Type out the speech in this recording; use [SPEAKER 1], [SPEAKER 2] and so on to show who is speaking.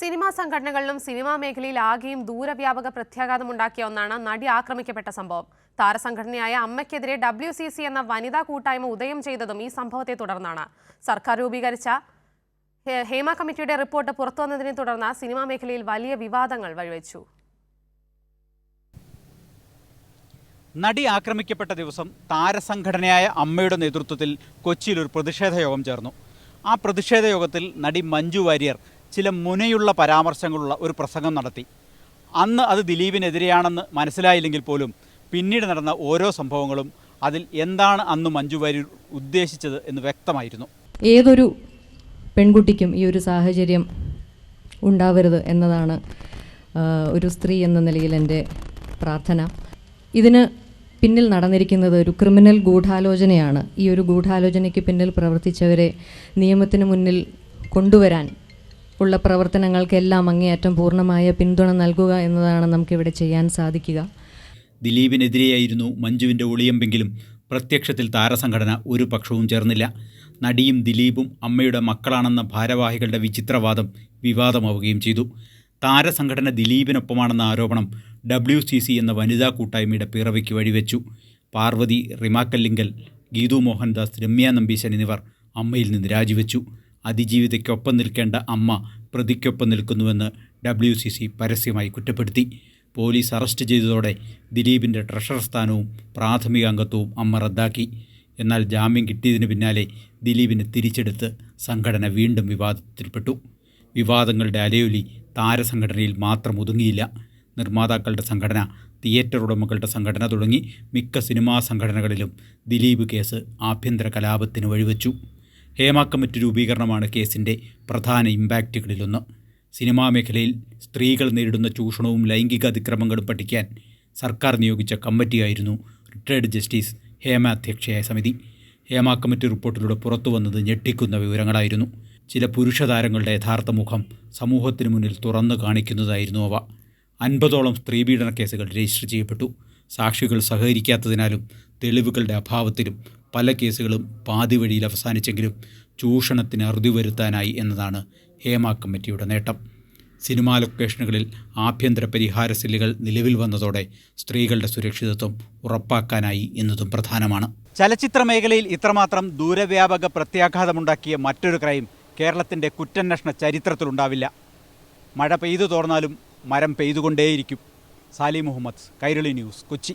[SPEAKER 1] Cinema സംഘടനകളിലും cinema മേഖലയിൽ ആകെയും ദൂരവ്യാപക പ്രത്യാഘാതമുണ്ടാക്കിയ ഒന്നാണ് നടി ആക്രമിക്കപ്പെട്ട സംഭവം. താരസംഘടനയായ അമ്മയ്ക്കെതിരെ ഡബ്ല്യു സി സി എന്ന വനിതാ കൂട്ടായ്മ ഉദയം ചെയ്തതും ഈ സംഭവത്തെ തുടർന്നാണ്. സർക്കാർ രൂപീകരിച്ച ഹേമ കമ്മിറ്റിയുടെ റിപ്പോർട്ട് പുറത്തുവന്നതിനെ തുടർന്ന് സിനിമാ മേഖലയിൽ വലിയ വിവാദങ്ങൾ വഴിവെച്ചു.
[SPEAKER 2] നടി ആക്രമിക്കപ്പെട്ട ദിവസം താരസംഘടനയായ അമ്മയുടെ നേതൃത്വത്തിൽ കൊച്ചിയിൽ ഒരു പ്രതിഷേധ യോഗം ചേർന്നു. ആ പ്രതിഷേധ യോഗത്തിൽ നടി മഞ്ജു വാര്യർ ചില മുനയുള്ള പരാമർശങ്ങളുള്ള ഒരു പ്രസംഗം നടത്തി. അന്ന് അത് ദിലീപിനെതിരെയാണെന്ന് മനസ്സിലായില്ലെങ്കിൽ പോലും പിന്നീട് നടന്ന ഓരോ സംഭവങ്ങളും അതിൽ എന്താണ് അന്ന് മഞ്ജു വാര്യർ ഉദ്ദേശിച്ചത് എന്ന് വ്യക്തമായിരുന്നു.
[SPEAKER 3] ഏതൊരു പെൺകുട്ടിക്കും ഈ ഒരു സാഹചര്യം ഉണ്ടാവരുത് എന്നതാണ് ഒരു സ്ത്രീ എന്ന നിലയിൽ എന്റെ പ്രാർത്ഥന. ഇതിന് പിന്നിൽ നടന്നിരിക്കുന്നത് ഒരു ക്രിമിനൽ ഗൂഢാലോചനയാണ്. ഈ ഒരു ഗൂഢാലോചനയ്ക്ക് പിന്നിൽ പ്രവർത്തിച്ചവരെ നിയമത്തിന് മുന്നിൽ കൊണ്ടുവരാൻ ഉള്ള പ്രവർത്തനങ്ങൾക്കെല്ലാം അങ്ങേയറ്റം പൂർണമായ പിന്തുണ നൽകുക എന്നതാണ് നമുക്കിവിടെ ചെയ്യാൻ സാധിക്കുക.
[SPEAKER 2] ദിലീപിനെതിരെയായിരുന്നു മഞ്ജുവിന്റെ ഒളിയമ്പെങ്കിലും പ്രത്യക്ഷത്തിൽ താരസംഘടന ഒരു പക്ഷവും ചേർന്നില്ല. നടിയും ദിലീപും അമ്മയുടെ മക്കളാണെന്ന ഭാരവാഹികളുടെ വിചിത്രവാദം വിവാദമാവുകയും ചെയ്തു. താരസംഘടന ദിലീപിനൊപ്പമാണെന്ന ആരോപണം ഡബ്ല്യു സി സി എന്ന വനിതാ കൂട്ടായ്മയുടെ പിറവിക്ക് വഴിവെച്ചു. പാർവതി റിമാക്കല്ലിങ്കൽ ഗീതു മോഹൻദാസ് രമ്യ നമ്പീശൻ എന്നിവർ അമ്മയിൽ നിന്ന് രാജിവെച്ചു. അതിജീവിതയ്ക്കൊപ്പം നിൽക്കേണ്ട അമ്മ പ്രതിക്കൊപ്പം നിൽക്കുന്നുവെന്ന് ഡബ്ല്യു സി സി പരസ്യമായി കുറ്റപ്പെടുത്തി. പോലീസ് അറസ്റ്റ് ചെയ്തതോടെ ദിലീപിന്റെ ട്രഷറർ സ്ഥാനവും പ്രാഥമിക അംഗത്വവും അമ്മ റദ്ദാക്കി. എന്നാൽ ജാമ്യം കിട്ടിയതിന് പിന്നാലെ ദിലീപിനെ തിരിച്ചെടുത്ത് സംഘടന വീണ്ടും വിവാദത്തിൽപ്പെട്ടു. വിവാദങ്ങളുടെ അലയൊലി താരസംഘടനയിൽ മാത്രം ഒതുങ്ങിയില്ല. നിർമ്മാതാക്കളുടെ സംഘടന തിയേറ്റർ ഉടമകളുടെ സംഘടന തുടങ്ങി മിക്ക സിനിമാ സംഘടനകളിലും ദിലീപ് കേസ് ആഭ്യന്തര കലാപത്തിന് വഴിവെച്ചു. ഹേമ കമ്മിറ്റി രൂപീകരണമാണ് കേസിന്റെ പ്രധാന ഇമ്പാക്റ്റുകളിലൊന്ന്. സിനിമാ മേഖലയിൽ സ്ത്രീകൾ നേരിടുന്ന ചൂഷണവും ലൈംഗിക അതിക്രമങ്ങളും പഠിക്കാൻ സർക്കാർ നിയോഗിച്ച കമ്മിറ്റിയായിരുന്നു റിട്ടയർഡ് ജസ്റ്റിസ് ഹേമ അധ്യക്ഷയായ സമിതി. ഹേമ കമ്മിറ്റി റിപ്പോർട്ടിലൂടെ പുറത്തു വന്നത് ഞെട്ടിക്കുന്ന വിവരങ്ങളായിരുന്നു. ചില പുരുഷ താരങ്ങളുടെ യഥാർത്ഥ മുഖം സമൂഹത്തിന് മുന്നിൽ തുറന്നു കാണിക്കുന്നതായിരുന്നു അവ. അൻപതോളം സ്ത്രീപീഡന കേസുകൾ രജിസ്റ്റർ ചെയ്യപ്പെട്ടു. സാക്ഷികൾ സഹകരിക്കാത്തതിനാലും തെളിവുകളുടെ അഭാവത്തിലും പല കേസുകളും പാതി വഴിയിൽ അവസാനിച്ചെങ്കിലും ചൂഷണത്തിന് അറുതി വരുത്താനായി എന്നതാണ് ഹേമ കമ്മിറ്റിയുടെ നേട്ടം. സിനിമാ ലൊക്കേഷനുകളിൽ ആഭ്യന്തര പരിഹാര സെല്ലുകൾ നിലവിൽ വന്നതോടെ സ്ത്രീകളുടെ സുരക്ഷിതത്വം ഉറപ്പാക്കാനായി എന്നതും പ്രധാനമാണ്. ചലച്ചിത്ര മേഖലയിൽ ഇത്രമാത്രം ദൂരവ്യാപക പ്രത്യാഘാതമുണ്ടാക്കിയ മറ്റൊരു ക്രൈം കേരളത്തിന്റെ കുറ്റന്വേഷണ ചരിത്രത്തിലുണ്ടാവില്ല മഴ പെയ്തു തോർന്നാലും മരം പെയ്തുകൊണ്ടേയിരിക്കും. സാലി മുഹമ്മദ് കൈരളി ന്യൂസ് കൊച്ചി.